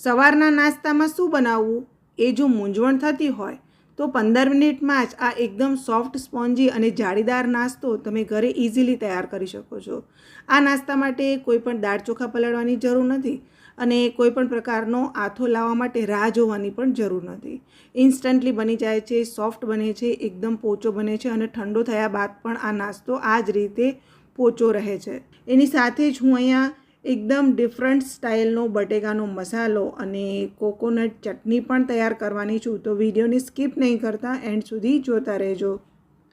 સવારના નાસ્તામાં શું બનાવવું એ જો મૂંઝવણ થતી હોય, તો પંદર મિનિટમાં જ આ એકદમ સોફ્ટ, સ્પોન્જી અને જાળીદાર નાસ્તો તમે ઘરે ઇઝીલી તૈયાર કરી શકો છો. આ નાસ્તા માટે કોઈ પણ દાળ ચોખા પલાળવાની જરૂર નથી અને કોઈ પણ પ્રકારનો આથો લાવવા માટે રાહ જોવાની પણ જરૂર નથી. ઇન્સ્ટન્ટલી બની જાય છે, સોફ્ટ બને છે, એકદમ પોચો બને છે અને ઠંડો થયા બાદ પણ આ નાસ્તો આ જ રીતે પોચો રહે છે. એની સાથે જ હું અહીંયા એકદમ ડિફરન્ટ સ્ટાઇલનો બટેકાનો મસાલો અને કોકોનટ ચટણી પણ તૈયાર કરવાની છું. તો વિડીયોની સ્કીપ નહીં કરતા એન્ડ સુધી જોતા રહેજો.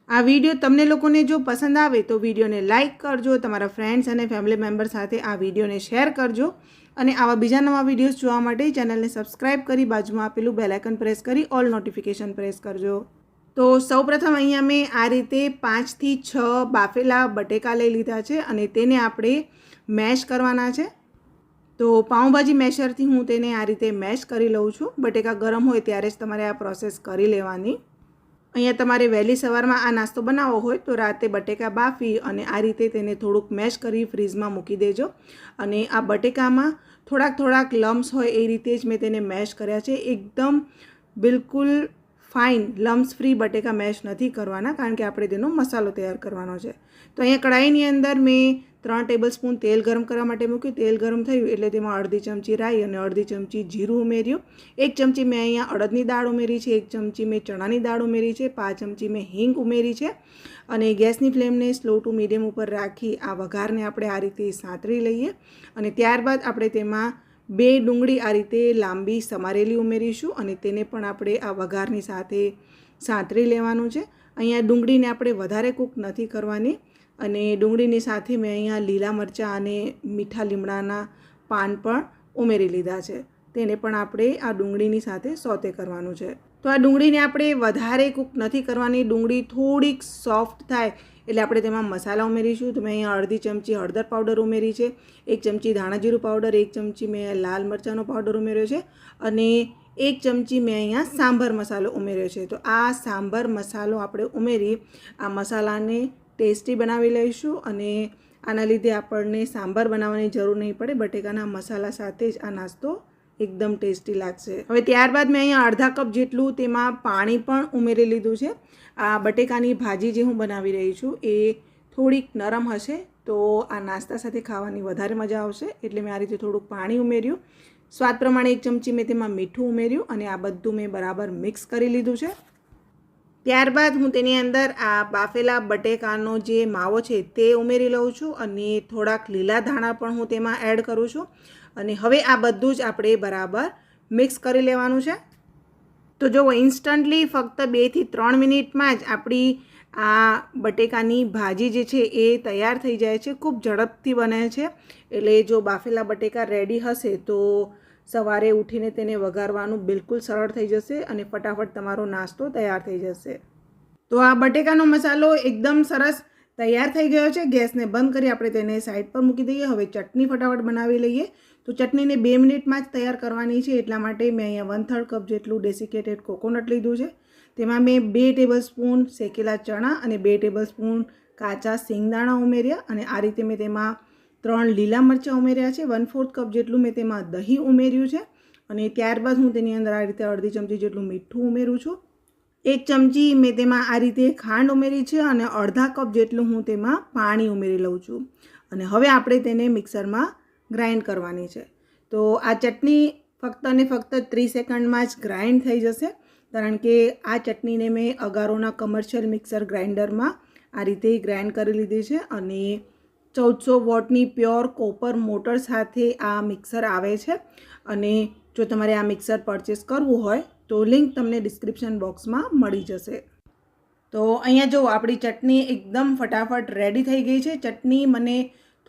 આ વીડિયો તમને લોકોને જો પસંદ આવે તો વિડીયોને લાઇક કરજો, તમારા ફ્રેન્ડ્સ અને ફેમિલી મેમ્બર સાથે આ વિડીયોને શેર કરજો અને આવા બીજા નવા વિડીયોઝ જોવા માટે ચેનલને સબસ્ક્રાઇબ કરી બાજુમાં આપેલું બેલાઇકન પ્રેસ કરી ઓલ નોટિફિકેશન પ્રેસ કરજો. તો સૌપ્રથમ અહીંયા મેં આ રીતે પાંચથી છ બાફેલા બટેકા લઈ લીધા છે અને તેને આપણે મેશ કરવાના છે. તો પાઉંભાજી મેશરથી હું તેને આ રીતે મેશ કરી લઉં છું. બટેકા ગરમ હોય ત્યારે જ તમારે આ પ્રોસેસ કરી લેવાની. અહીંયા તમારે વહેલી સવારમાં આ નાસ્તો બનાવવો હોય તો રાતે બટેકા બાફી અને આ રીતે તેને થોડુંક મેશ કરી ફ્રીઝમાં મૂકી દેજો. અને આ બટેકામાં થોડાક થોડાક લમ્સ હોય એ રીતે જ મેં તેને મેશ કર્યા છે. એકદમ બિલકુલ ફાઇન લમ્સ ફ્રી બટેકા મેશ નથી કરવાના કારણ કે આપણે તેનો મસાલો તૈયાર કરવાનો છે. તો અહીંયા કઢાઈની અંદર મેં ત્રણ ટેબલ સ્પૂન તેલ ગરમ કરવા માટે મૂક્યું. તેલ ગરમ થયું એટલે તેમાં અડધી ચમચી રાઈ અને અડધી ચમચી જીરું ઉમેર્યું. એક ચમચી મેં અહીંયા અડદની દાળ ઉમેરી છે. એક ચમચી મેં ચણાની દાળ ઉમેરી છે. પાંચ ચમચી મેં હિંગ ઉમેરી છે. અને ગેસની ફ્લેમને સ્લો ટુ મીડિયમ ઉપર રાખી આ વઘારને આપણે આ રીતે સાંતરી લઈએ. અને ત્યારબાદ આપણે તેમાં બે ડુંગળી આ રીતે લાંબી સમારેલી ઉમેરીશું અને તેને પણ આપણે આ વઘારની સાથે સાંતરી લેવાનું છે. અહીંયા ડુંગળીને આપણે વધારે કૂક નથી કરવાની. અને ડુંગળીની સાથે મેં અહીંયા લીલા મરચાં અને મીઠા લીમડાના પાન પણ ઉમેરી લીધા છે. તેને પણ આપણે આ ડુંગળીની સાથે સોતે કરવાનું છે. તો આ ડુંગળીને આપણે વધારે કૂક નથી કરવાની. ડુંગળી થોડીક સોફ્ટ થાય એટલે આપણે તેમાં મસાલા ઉમેરીશું. તો મેં અહીંયા અડધી ચમચી હળદર પાવડર ઉમેરી છે. એક ચમચી ધાણાજીરું પાવડર, એક ચમચી મેં લાલ મરચાંનો પાવડર ઉમેર્યો છે અને એક ચમચી મેં અહીંયા સાંભર મસાલો ઉમેર્યો છે. તો આ સાંભર મસાલો આપણે ઉમેરી આ મસાલાને ટેસ્ટી બનાવી લઈશું અને આના લીધે આપણને સાંભાર બનાવવાની જરૂર નહીં પડે, બટેકાના મસાલા સાથે જ આ નાસ્તો એકદમ ટેસ્ટી લાગશે. હવે ત્યારબાદ મેં અહીંયા અડધા કપ જેટલું તેમાં પાણી પણ ઉમેરી લીધું છે. આ બટેકાની ભાજી જે હું બનાવી રહી છું એ થોડીક નરમ હશે તો આ નાસ્તા સાથે ખાવાની વધારે મજા આવશે, એટલે મેં આ રીતે થોડુંક પાણી ઉમેર્યું. સ્વાદ પ્રમાણે એક ચમચી મેં તેમાં મીઠું ઉમેર્યું અને આ બધું મેં બરાબર મિક્સ કરી લીધું છે. ત્યારબાદ હું તેની અંદર આ બાફેલા બટેકાનો જે માવો છે તે ઉમેરી લઉં છું અને થોડાક લીલા ધાણા પણ હું તેમાં એડ કરું છું. અને હવે આ બધું જ આપણે બરાબર મિક્સ કરી લેવાનું છે. તો જો ઇન્સ્ટન્ટલી ફક્ત બેથી ત્રણ મિનિટમાં જ આપણી આ બટેકાની ભાજી જે છે એ તૈયાર થઈ જાય છે, ખૂબ ઝડપથી બને છે. એટલે જો બાફેલા બટેકા રેડી હશે તો સવારે ઉઠીને તેને વઘારવાનું બિલકુલ સરળ થઈ જશે અને ફટાફટ તમારો નાસ્તો તૈયાર થઈ જશે. તો આ બટેકાનો મસાલો એકદમ સરસ તૈયાર થઈ ગયો છે. ગેસને બંધ કરી આપણે તેને સાઈડ પર મૂકી દઈએ. હવે ચટણી ફટાફટ બનાવી લઈએ. તો ચટણીને બે મિનિટમાં જ તૈયાર કરવાની છે. એટલા માટે મેં અહીંયા વન થર્ડ કપ જેટલું ડેસિકેટેડ કોકોનટ લીધું છે. તેમાં મેં બે ટેબલ સ્પૂન શેકેલા ચણા અને બે ટેબલ સ્પૂન કાચા સિંગદાણા ઉમેર્યા અને આ રીતે મેં તેમાં ત્રણ લીલા મરચાં ઉમેર્યા છે. વન ફોર્થ કપ જેટલું મેં તેમાં દહીં ઉમેર્યું છે. અને ત્યારબાદ હું તેની અંદર આ રીતે અડધી ચમચી જેટલું મીઠું ઉમેરું છું. એક ચમચી મેં તેમાં આ રીતે ખાંડ ઉમેરી છે અને અડધા કપ જેટલું હું તેમાં પાણી ઉમેરી લઉં છું. અને હવે આપણે તેને મિક્સરમાં ગ્રાઇન્ડ કરવાની છે. તો આ ચટણી ફક્ત અને ફક્ત ત્રીસ સેકન્ડમાં જ ગ્રાઇન્ડ થઈ જશે. કારણ કે આ ચટણીને મેં અગારોના કમર્શિયલ મિક્સર ગ્રાઇન્ડરમાં આ રીતે ગ્રાઇન્ડ કરી લીધી છે અને ચૌદસો વોટની પ્યોર કોપર મોટર સાથે આ મિક્સર આવે છે. અને જો તમારે આ મિક્સર પરચેસ કરવું હોય, તો લિંક તમને ડિસ્ક્રિપ્શન બોક્સમાં મળી જશે. તો અહીંયા જો આપણી ચટણી એકદમ ફટાફટ રેડી થઈ ગઈ છે. ચટણી મને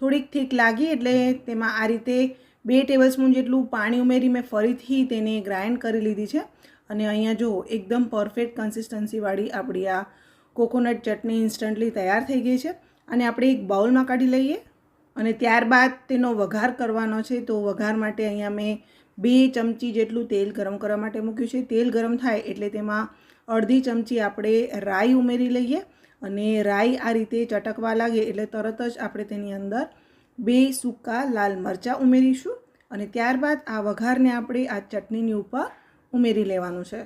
થોડીક ઠીક લાગી, એટલે તેમાં આ રીતે બે ટેબલ સ્પૂન જેટલું પાણી ઉમેરી મેં ફરીથી તેને ગ્રાઇન્ડ કરી લીધી છે. અને અહીંયા જો એકદમ પરફેક્ટ કન્સિસ્ટન્સીવાળી આપણી આ કોકોનટ ચટણી ઇન્સ્ટન્ટલી તૈયાર થઈ ગઈ છે. અને આપણે એક બાઉલમાં કાઢી લઈએ અને ત્યારબાદ તેનો વઘાર કરવાનો છે. તો વઘાર માટે અહીંયા મેં બે ચમચી જેટલું તેલ ગરમ કરવા માટે મૂક્યું છે. તેલ ગરમ થાય એટલે તેમાં અડધી ચમચી આપણે રાઈ ઉમેરી લઈએ અને રાઈ આ રીતે ચટકવા લાગે એટલે તરત જ આપણે તેની અંદર બે સૂકા લાલ મરચાં ઉમેરીશું અને ત્યારબાદ આ વઘારને આપણે આ ચટણીની ઉપર ઉમેરી લેવાનું છે.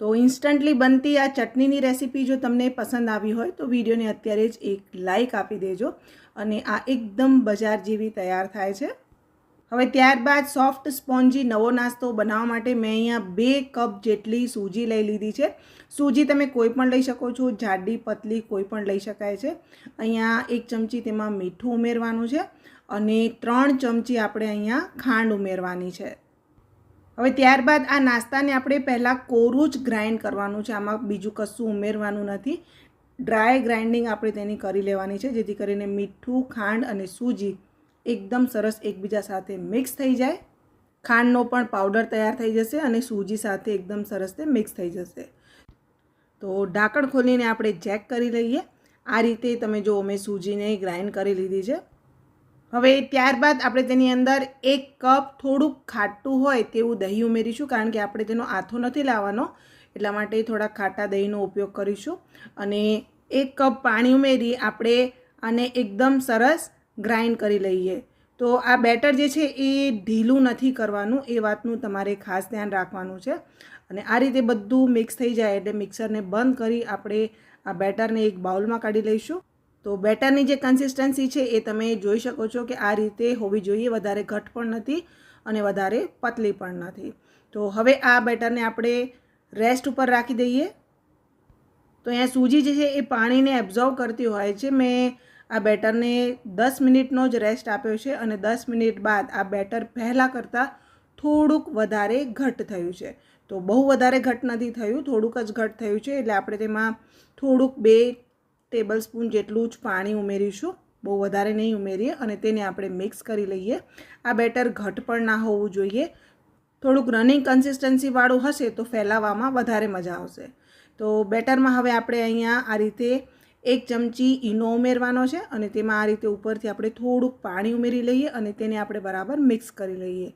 તો ઇન્સ્ટન્ટલી બનતી આ ચટણીની રેસીપી જો તમને પસંદ આવી હોય તો વિડીયોને અત્યારે જ એક લાઈક આપી દેજો અને આ એકદમ બજાર જેવી તૈયાર થાય છે. હવે ત્યારબાદ સોફ્ટ સ્પોન્જી નવો નાસ્તો બનાવવા માટે મેં અહીંયા બે કપ જેટલી સૂજી લઈ લીધી છે. સૂજી તમે કોઈ પણ લઈ શકો છો, જાડી, પતલી કોઈ પણ લઈ શકાય છે. અહીંયા એક ચમચી તેમાં મીઠું ઉમેરવાનું છે અને ત્રણ ચમચી આપણે અહીંયા ખાંડ ઉમેરવાની છે. હવે ત્યારબાદ આ નાસ્તાને આપણે પહેલાં કોરું જ ગ્રાઇન્ડ કરવાનું છે. આમાં બીજું કશું ઉમેરવાનું નથી. ડ્રાય ગ્રાઇન્ડિંગ આપણે તેની કરી લેવાની છે, જેથી કરીને મીઠું, ખાંડ અને સૂજી એકદમ સરસ એકબીજા સાથે મિક્સ થઈ જાય. ખાંડનો પણ પાવડર તૈયાર થઈ જશે અને સૂજી સાથે એકદમ સરસ તે મિક્સ થઈ જશે. તો ઢાંકણ ખોલીને આપણે ચેક કરી લઈએ. આ રીતે તમે જો મેં સૂજીને ગ્રાઇન્ડ કરી લીધી છે. હવે ત્યારબાદ આપણે તેની અંદર એક કપ થોડુંક ખાટું હોય તેવું દહીં ઉમેરીશું, કારણ કે આપણે તેનો આથો નથી લાવવાનો. એટલા માટે થોડા ખાટા દહીંનો ઉપયોગ કરીશું. અને એક કપ પાણી ઉમેરી આપણે આને એકદમ સરસ ગ્રાઇન્ડ કરી લઈએ. તો આ બેટર જે છે એ ઢીલું નથી કરવાનું, એ વાતનું તમારે ખાસ ધ્યાન રાખવાનું છે. અને આ રીતે બધું મિક્સ થઈ જાય એટલે મિક્સરને બંધ કરી આપણે આ બેટરને એક બાઉલમાં કાઢી લઈશું. તો બેટરની જે કન્સિસ્ટન્સી છે એ તમે જોઈ શકો છો કે આ રીતે હોવી જોઈએ, વધારે ઘટ પણ નથી અને વધારે પતલી પણ નથી. તો હવે આ બેટરને આપણે રેસ્ટ ઉપર રાખી દઈએ. તો અહીંયા સૂજી જે છે એ પાણીને એબ્ઝોર્વ કરતી હોય છે. મેં આ બેટરને દસ મિનિટનો જ રેસ્ટ આપ્યો છે અને દસ મિનિટ બાદ આ બેટર પહેલાં કરતાં થોડુંક વધારે ઘટ થયું છે. તો બહુ વધારે ઘટ નથી થયું, થોડુંક જ ઘટ થયું છે એટલે આપણે તેમાં થોડુંક બે ટેબલ સ્પૂન જેટલું જ પાણી ઉમેરીશું. બહુ વધારે નહીં ઉમેરીએ અને તેને આપણે મિક્સ કરી લઈએ. આ બેટર ઘટ પણ ના હોવું જોઈએ. થોડુંક રનિંગ કન્સિસ્ટન્સીવાળું હશે તો ફેલાવવામાં વધારે મજા આવશે. તો બેટરમાં હવે આપણે અહીંયા આ રીતે એક ચમચી ઈનો ઉમેરવાનો છે અને તેમાં આ રીતે ઉપરથી આપણે થોડુંક પાણી ઉમેરી લઈએ અને તેને આપણે બરાબર મિક્સ કરી લઈએ.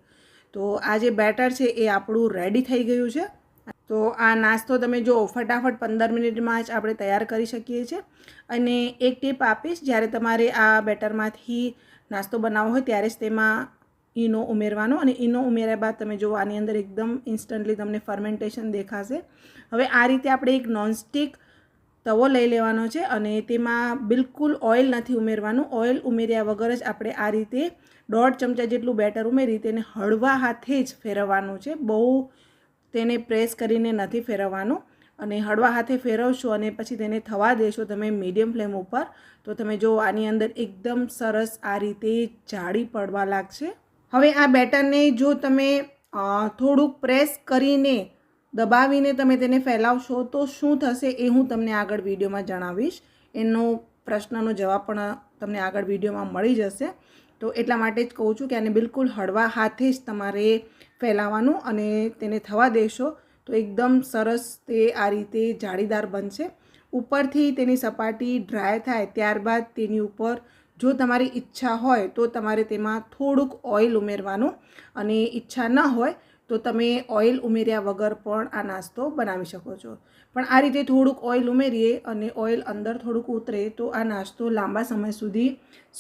તો આ જે બેટર છે એ આપણું રેડી થઈ ગયું છે. તો આ નાસ્તો તમે જો ફટાફટ પંદર મિનિટમાં જ આપણે તૈયાર કરી શકીએ છીએ. અને એક ટીપ આપીશ, જ્યારે તમારે આ બેટરમાંથી નાસ્તો બનાવવો હોય ત્યારે જ તેમાં ઈનો ઉમેરવાનો અને ઈનો ઉમેર્યા બાદ તમે જો આની અંદર એકદમ ઇન્સ્ટન્ટલી તમને ફર્મેન્ટેશન દેખાશે. હવે આ રીતે આપણે એક નોનસ્ટિક તવો લઈ લેવાનો છે અને તેમાં બિલકુલ ઓઇલ નથી ઉમેરવાનું. ઓઇલ ઉમેર્યા વગર જ આપણે આ રીતે દોઢ ચમચા જેટલું બેટર ઉમેરી તેને હળવા હાથે જ ફેરવવાનું છે. બહુ તેને પ્રેસ કરીને નથી ફેરવવાનું. અને હળવા હાથે ફેરવશો અને પછી તેને થવા દેશો તમે મીડિયમ ફ્લેમ ઉપર, તો તમે જો આની અંદર એકદમ સરસ આ રીતે જાળી પડવા લાગશે. હવે આ બેટરને જો તમે થોડુંક પ્રેસ કરીને દબાવીને તમે તેને ફેલાવશો, તો શું થશે એ હું તમને આગળ વિડીયોમાં જણાવીશ. એનો પ્રશ્નનો જવાબ પણ તમને આગળ વિડીયોમાં મળી જશે. તો એટલા માટે જ કહું છું કે આને બિલકુલ હળવા હાથે જ તમારે ફેલાવવાનું અને તેને થવા દેશો. તો એકદમ સરસ તે આ રીતે જાળીદાર બનશે. ઉપરથી તેની સપાટી ડ્રાય થાય ત્યારબાદ તેની ઉપર જો તમારી ઈચ્છા હોય તો તમારે તેમાં થોડુંક ઓઇલ ઉમેરવાનું અને ઈચ્છા ન હોય તો તમે ઓઇલ ઉમેર્યા વગર પણ આ નાસ્તો બનાવી શકો છો. પણ આ રીતે થોડુંક ઓઇલ ઉમેરીએ અને ઓઇલ અંદર થોડુંક ઉતરે તો આ નાસ્તો લાંબા સમય સુધી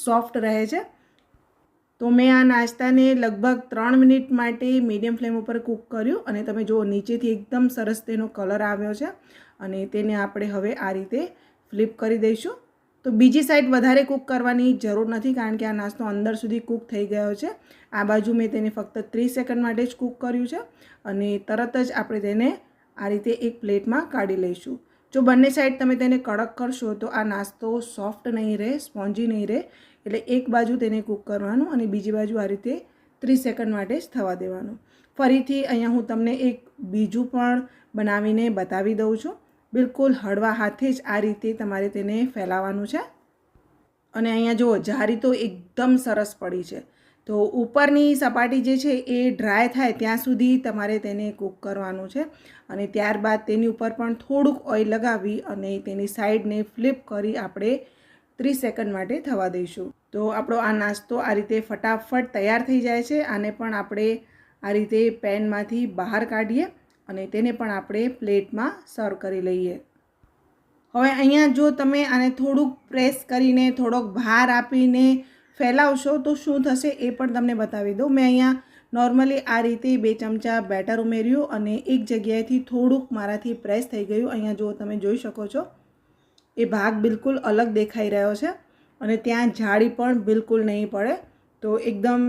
સોફ્ટ રહે છે. તો મેં આ નાસ્તાને લગભગ ત્રણ મિનિટ માટે મીડિયમ ફ્લેમ ઉપર કૂક કર્યું અને તમે જુઓ, નીચેથી એકદમ સરસ તેનો કલર આવ્યો છે અને તેને આપણે હવે આ રીતે ફ્લિપ કરી દઈશું. તો બીજી સાઈડ વધારે કૂક કરવાની જરૂર નથી કારણ કે આ નાસ્તો અંદર સુધી કૂક થઈ ગયો છે. આ બાજુ મેં તેને ફક્ત ત્રીસ સેકન્ડ માટે જ કૂક કર્યું છે અને તરત જ આપણે તેને આ રીતે એક પ્લેટમાં કાઢી લઈશું. જો બંને સાઈડ તમે તેને કડક કરશો તો આ નાસ્તો સોફ્ટ નહીં રહે, સ્પોન્જી નહીં રહે એટલે એક બાજુ તેને કૂક કરવાનું અને બીજી બાજુ આ રીતે ત્રીસ સેકન્ડ માટે જ થવા દેવાનું. ફરીથી અહીંયા હું તમને એક બીજું પણ બનાવીને બતાવી દઉં છું. બિલકુલ હળવા હાથે જ આ રીતે તમારે તેને ફેલાવવાનું છે. અને અહીંયા જુઓ, જારી તો એકદમ સરસ પડી છે. તો ઉપરની સપાટી જે છે એ ડ્રાય થાય ત્યાં સુધી તમારે તેને કૂક કરવાનું છે. અને ત્યારબાદ તેની ઉપર પણ થોડુંક ઓઇલ લગાવી અને તેની સાઈડને ફ્લિપ કરી આપણે ત્રીસ સેકન્ડ માટે થવા દઈશું. તો આપણો આ નાસ્તો આ રીતે ફટાફટ તૈયાર થઈ જાય છે. આને પણ આપણે આ રીતે પેનમાંથી બહાર કાઢીએ અને તેને પણ આપણે પ્લેટમાં સર્વ કરી લઈએ. હવે અહીંયા જો તમે આને થોડુંક પ્રેસ કરીને, થોડોક ભાર આપીને ફેલાવશો તો શું થશે એ પણ તમને બતાવી દઉં. મેં અહીંયા નોર્મલી આ રીતે બે ચમચા બેટર ઉમેર્યું અને એક જગ્યાએથી થોડુંક મારાથી પ્રેસ થઈ ગયું. અહીંયા જો તમે જોઈ શકો છો એ ભાગ બિલકુલ અલગ દેખાઈ રહ્યો છે અને ત્યાં જાળી પણ બિલકુલ નહીં પડે. તો એકદમ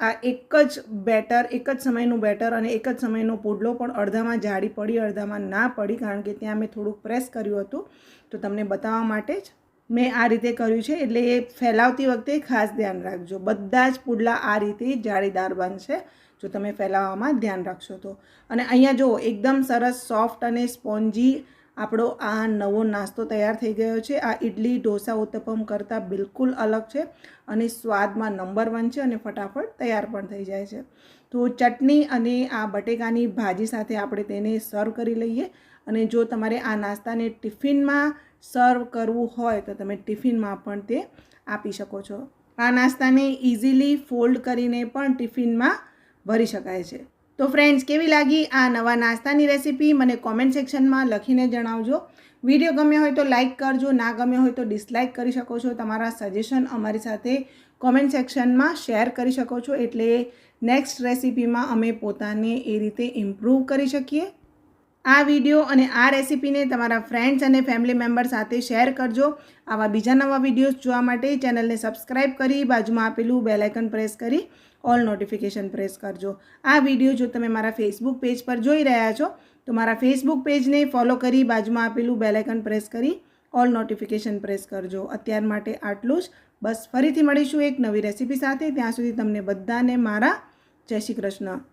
આ એક જ બેટર, એક જ સમયનું બેટર અને એક જ સમયનો પુડલો પણ અડધામાં જાળી પડી, અડધામાં ના પડી કારણ કે ત્યાં મેં થોડુંક પ્રેસ કર્યું હતું. તો તમને બતાવવા માટે જ મેં આ રીતે કર્યું છે. એટલે એ ફેલાવતી વખતે ખાસ ધ્યાન રાખજો. બધા જ પુડલા આ રીતે જાળીદાર બનશે જો તમે ફેલાવવામાં ધ્યાન રાખશો તો. અને અહીંયા જુઓ, એકદમ સરસ, સોફ્ટ અને સ્પોન્જી આપણો આ નવો નાસ્તો તૈયાર થઈ ગયો છે. આ ઇડલી ઢોસા, ઉત્તપમ કરતાં બિલકુલ અલગ છે અને સ્વાદમાં નંબર વન છે અને ફટાફટ તૈયાર પણ થઈ જાય છે. તો ચટણી અને આ બટેકાની ભાજી સાથે આપણે તેને સર્વ કરી લઈએ અને જો તમારે આ નાસ્તાને ટિફિનમાં સર્વ કરવું હોય તો તમે ટિફિનમાં પણ તે આપી શકો છો. આ નાસ્તાને ઇઝીલી ફોલ્ડ કરીને પણ ટિફિનમાં ભરી શકાય છે. તો ફ્રેન્ડ્સ કેવી લાગી આ નવા નાસ્તાની રેસીપી મને કોમેન્ટ સેક્શનમાં લખીને જણાવજો. વીડિયો ગમ્યો હોય તો લાઇક કરજો, ના ગમ્યો હોય તો ડિસલાઇક કરી શકો છો. તમારા સજેશન અમારી સાથે કોમેન્ટ સેક્શનમાં શેર કરી શકો છો. એટલે નેક્સ્ટ રેસીપીમાં અમે પોતાને એ રીતે ઇમ્પ્રૂવ કરી શકીએ. આ વીડિયો અને આ રેસીપીને તમારા ફ્રેન્ડ્સ અને ફેમિલી મેમ્બર સાથે શેર કરજો. આવા બીજા નવા વિડીયોઝ જોવા માટે ચેનલને સબસ્ક્રાઈબ કરી, બાજુમાં આપેલું બેલાઇકન પ્રેસ કરી ઓલ નોટિફિકેશન પ્રેસ કરજો. આ વીડિયો જો તમે મારા ફેસબુક પેજ પર જોઈ રહ્યા છો, તો મારા ફેસબુક પેજને ફોલો કરી, બાજુમાં આપેલું બેલાઇકન પ્રેસ કરી ઓલ નોટિફિકેશન પ્રેસ કરજો. અત્યાર માટે આટલું જ. બસ, ફરીથી મળીશું એક નવી રેસીપી સાથે. ત્યાં સુધી તમને બધાને મારા જય શ્રી કૃષ્ણ.